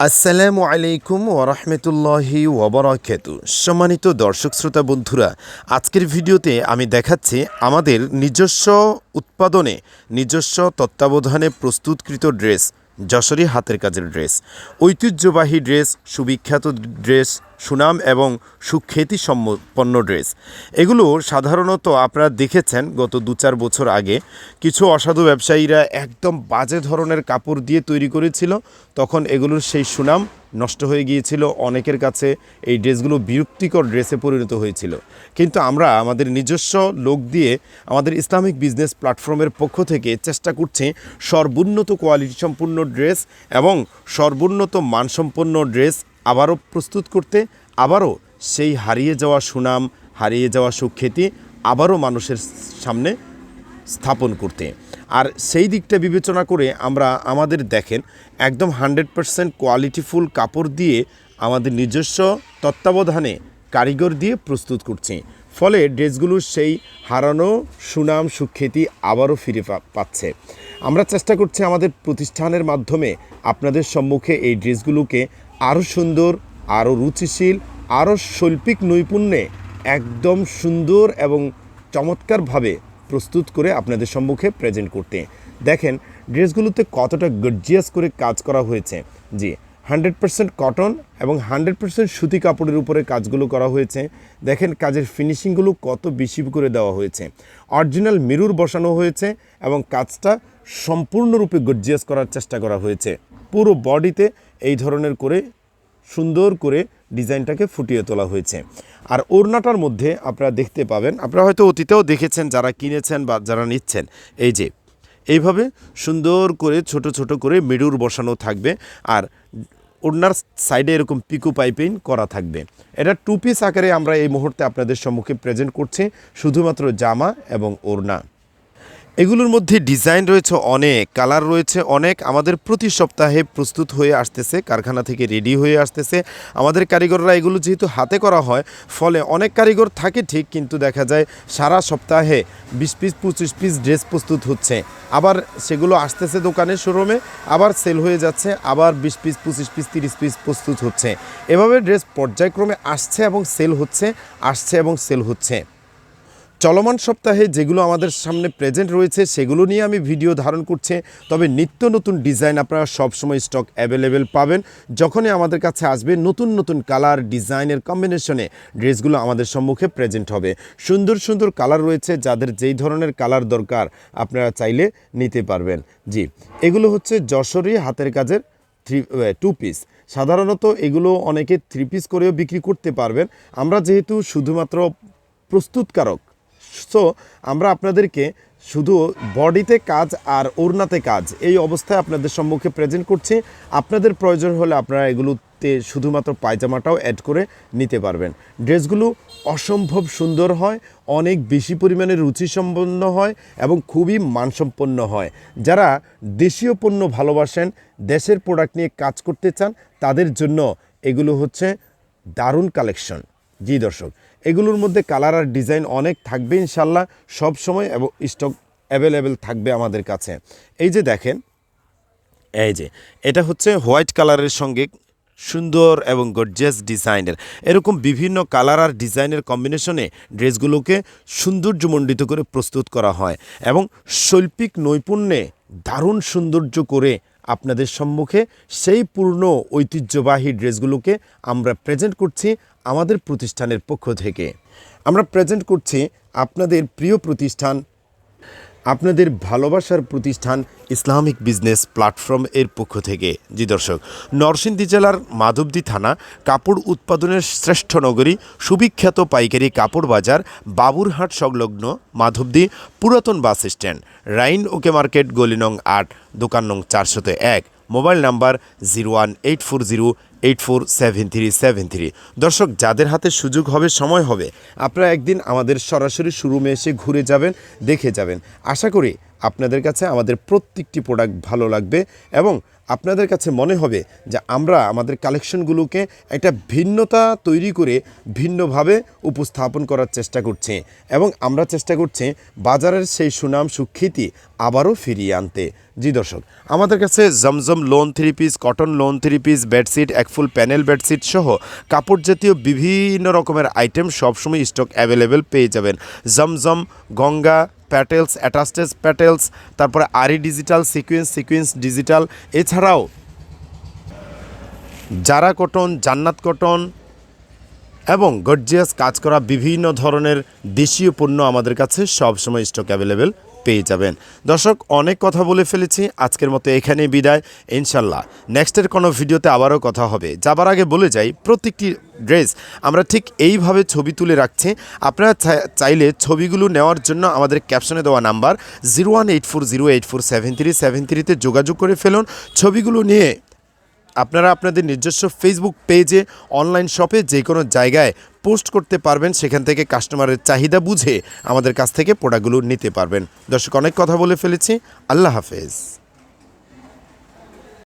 আসসালামু আলাইকুম ওরহমতুল্লাহি ওবরাকাতু সম্মানিত দর্শক শ্রোতা বন্ধুরা, আজকের ভিডিওতে আমি দেখাচ্ছি আমাদের নিজস্ব উৎপাদনে নিজস্ব তত্ত্বাবধানে প্রস্তুতকৃত ড্রেস, যশোরী হাতের কাজের ড্রেস, ঐতিহ্যবাহী ড্রেস, সুবিখ্যাত ড্রেস সুনাম এবং সুখ্যাতি সম্পন্ন ড্রেস। এগুলো সাধারণত আপনারা দেখেছেন গত দু চার বছর আগে। কিছু অসাধু ব্যবসায়ীরা একদম বাজে ধরনের কাপড় দিয়ে তৈরি করেছিল। তখন এগুলোর সেই সুনাম নষ্ট হয়ে গিয়েছিল। অনেকের কাছে এই ড্রেসগুলো বিরক্তিকর ড্রেসে পরিণত হয়েছিল। কিন্তু আমরা, আমাদের নিজস্ব লোক দিয়ে আমাদের ইসলামিক বিজনেস প্ল্যাটফর্মের পক্ষ থেকে চেষ্টা করছি সর্বোন্নত কোয়ালিটি সম্পূর্ণ ড্রেস এবং সর্বোন্নত মানসম্পন্ন ড্রেস আবারও প্রস্তুত করতে, আবারও সেই হারিয়ে যাওয়া সুনাম, হারিয়ে যাওয়া সুখ্যাতি আবারও মানুষের সামনে স্থাপন করতে। আর সেই দিকটা বিবেচনা করে আমরা আমাদের দেখেন, একদম হান্ড্রেড পারসেন্ট কোয়ালিটিফুল কাপড় দিয়ে আমাদের নিজস্ব তত্ত্বাবধানে কারিগর দিয়ে প্রস্তুত করছি। ফলে ড্রেসগুলোর সেই হারানো সুনাম, সুখ্যাতি আবারও ফিরে পাচ্ছে। আমরা চেষ্টা করছি আমাদের প্রতিষ্ঠানের মাধ্যমে আপনাদের সম্মুখে এই ড্রেসগুলোকে আরও সুন্দর আরও রুচিশীল আরও শৈল্পিক নৈপুণ্যে একদম সুন্দর এবং চমৎকারভাবে প্রস্তুত করে আপনাদের সম্মুখে প্রেজেন্ট করতে। দেখেন, ড্রেসগুলোতে কতটা গর্জিয়াস করে কাজ করা হয়েছে। জি হান্ড্রেড পার্সেন্ট কটন এবং হান্ড্রেড পার্সেন্ট সুতি কাপড়ের উপরে কাজগুলো করা হয়েছে। দেখেন, কাজের ফিনিশিংগুলো কত বেশি করে দেওয়া হয়েছে। অরিজিনাল মিরুর বসানো হয়েছে এবং কাজটা সম্পূর্ণরূপে গর্জিয়াস করার চেষ্টা করা হয়েছে। পুরো বডিতে এই ধরনের করে সুন্দর করে ডিজাইনটাকে ফুটিয়ে তোলা হয়েছে। আর ওড়নাটার মধ্যে আপনারা দেখতে পাবেন, আপনারা হয়তো অতীতেও দেখেছেন যারা কিনেছেন বা যারা নিচ্ছেন, এই যে, এইভাবে সুন্দর করে ছোট ছোট করে মেডুর বসানো থাকবে আর ওড়নার সাইডে এরকম পিকো পাইপিং করা থাকবে। এটা টু পিস আকারে আমরা এই মুহূর্তে আপনাদের সম্মুখে প্রেজেন্ট করছি, শুধুমাত্র জামা এবং ওড়না। এগুলোর মধ্যে ডিজাইন রয়েছে অনেক, কালার রয়েছে অনেক। আমাদের প্রতি সপ্তাহে প্রস্তুত হয়ে আসতেছে, কারখানা থেকে রেডি হয়ে আসতেছে। আমাদের কারিগররা এগুলো যেহেতু হাতে করা হয়, ফলে অনেক কারিগর থাকে ঠিক, কিন্তু দেখা যায় সারা সপ্তাহে বিশ পিস, পঁচিশ পিস ড্রেস প্রস্তুত হচ্ছে। আবার সেগুলো আসতেছে দোকানে, শোরুমে, আবার সেল হয়ে যাচ্ছে, আবার বিশ পিস, পঁচিশ পিস, তিরিশ পিস প্রস্তুত হচ্ছে। এভাবে ড্রেস পর্যায়ক্রমে আসছে এবং সেল হচ্ছে, আসছে এবং সেল হচ্ছে। চলমান সপ্তাহে যেগুলো আমাদের সামনে প্রেজেন্ট রয়েছে, সেগুলো নিয়ে আমি ভিডিও ধারণ করছি। তবে নিত্য নতুন ডিজাইন আপনারা সবসময় স্টক অ্যাভেলেবেল পাবেন। যখনই আমাদের কাছে আসবে নতুন নতুন কালার ডিজাইনের কম্বিনেশনে ড্রেসগুলো আমাদের সম্মুখে প্রেজেন্ট হবে। সুন্দর সুন্দর কালার রয়েছে, যাদের যেই ধরনের কালার দরকার আপনারা চাইলে নিতে পারবেন। জি, এগুলো হচ্ছে যশোরী হাতের কাজের থ্রি টু পিস সাধারণত এগুলো অনেকে থ্রি পিস করেও বিক্রি করতে পারবেন। আমরা যেহেতু শুধুমাত্র প্রস্তুতকারক সো আমরা আপনাদেরকে শুধু বডিতে কাজ আর ওড়নাতে কাজ এই অবস্থায় আপনাদের সম্মুখে প্রেজেন্ট করছি। আপনাদের প্রয়োজন হলে আপনারা এগুলোতে শুধুমাত্র পায়জামাটাও অ্যাড করে নিতে পারবেন। ড্রেসগুলো অসম্ভব সুন্দর হয়, অনেক বেশি পরিমাণে রুচিসম্পন্ন হয় এবং খুবই মানসম্পন্ন হয়। যারা দেশীয় পণ্য ভালোবাসেন, দেশের প্রোডাক্ট নিয়ে কাজ করতে চান, তাদের জন্য এগুলো হচ্ছে দারুণ কালেকশন জি দর্শক, এগুলোর মধ্যে কালার আর ডিজাইন অনেক থাকবে ইনশাল্লাহ, সব সময় এবং স্টক অ্যাভেলেবেল থাকবে আমাদের কাছে। এই যে দেখেন, এই যে, এটা হচ্ছে হোয়াইট কালারের সঙ্গে সুন্দর এবং গর্জিয়াস ডিজাইনের এরকম বিভিন্ন কালার আর ডিজাইনের কম্বিনেশনে ড্রেসগুলোকে সৌন্দর্যমণ্ডিত করে প্রস্তুত করা হয় এবং শৈল্পিক নৈপুণ্যে দারুণ সৌন্দর্য করে আপনাদের সম্মুখে সেই পূর্ণ ঐতিহ্যবাহী ড্রেসগুলোকে আমরা প্রেজেন্ট করছি আমাদের প্রতিষ্ঠানের পক্ষ থেকে। আমরা প্রেজেন্ট করছি আপনাদের প্রিয় প্রতিষ্ঠান, আপনাদের ভালোবাসার প্রতিষ্ঠান ইসলামিক বিজনেস প্ল্যাটফর্ম এর পক্ষ থেকে। জি দর্শক, নরসিংদী জেলার মাধবদী থানা, কাপড় উৎপাদনের শ্রেষ্ঠ নগরী, সুবিখ্যাত পাইকারি কাপড় বাজার, বাবুরহাট সংলগ্ন মাধবদী পুরাতন bus stand, Rhine OK market, গলি নং আট, দোকান নং চারশোতে এক। Mobile number zero one eight four zero eight four seven three seven three. দর্শক, যাদের হাতে সুযোগ হবে, সময় হবে, আপনারা একদিন আমাদের সরাসরি শোরুমে এসে ঘুরে যাবেন, দেখে যাবেন। আশা করি আপনাদের কাছে আমাদের প্রত্যেকটি প্রোডাক্ট ভালো লাগবে এবং আপনাদের কাছে মনে হবে যে আমরা আমাদের কালেকশনগুলোকে একটা ভিন্নতা তৈরি করে ভিন্নভাবে উপস্থাপন করার চেষ্টা করছি এবং আমরা চেষ্টা করছি বাজারের সেই সুনাম সুখ্যাতি আবারও ফিরিয়ে আনতে। জি দর্শক, আমাদের কাছে জমজম lawn three piece cotton lawn three piece bedsheet এক ফুল প্যানেল বেডশিট সহ কাপড় জাতীয় বিভিন্ন রকমের আইটেম সবসময় স্টক অ্যাভেলেবেল পেয়ে যাবেন। জমজম, গঙ্গা প্যাটেলস অ্যাটাস্টেজ প্যাটেলস, তারপরে Aari digital, sequence sequence digital. এছাড়াও জারা কটন, জান্নাত কটন এবং গর্জিয়াস কাজ করা বিভিন্ন ধরনের দেশীয় পণ্য আমাদের কাছে সবসময় স্টক অ্যাভেলেবেল পেয়ে যাবেন। দর্শক, অনেক কথা বলে ফেলেছি। আজকের মতো এখানেই বিদায়। ইনশাল্লাহ নেক্সটের কোনো ভিডিওতে আবারও কথা হবে। যাবার আগে বলে যাই, প্রত্যেকটি ড্রেস আমরা ঠিক এইভাবে ছবি তুলে রাখছি। আপনারা চাইলে ছবিগুলো নেওয়ার জন্য আমাদের ক্যাপশনে দেওয়া number zero one eight four zero eight four seven three seven থ্রিতে যোগাযোগ করে ফেলুন। ছবিগুলো নিয়ে আপনারা আপনাদের নিজস্ব ফেসবুক পেজে অনলাইন শপে যে কোনো জায়গায় পোস্ট করতে পারবেন। সেখান থেকে কাস্টমারের চাহিদা বুঝে আমাদের কাছ থেকে প্রোডাক্টগুলো নিতে পারবেন। দর্শক, অনেক কথা বলে ফেলেছি। আল্লাহ হাফেজ।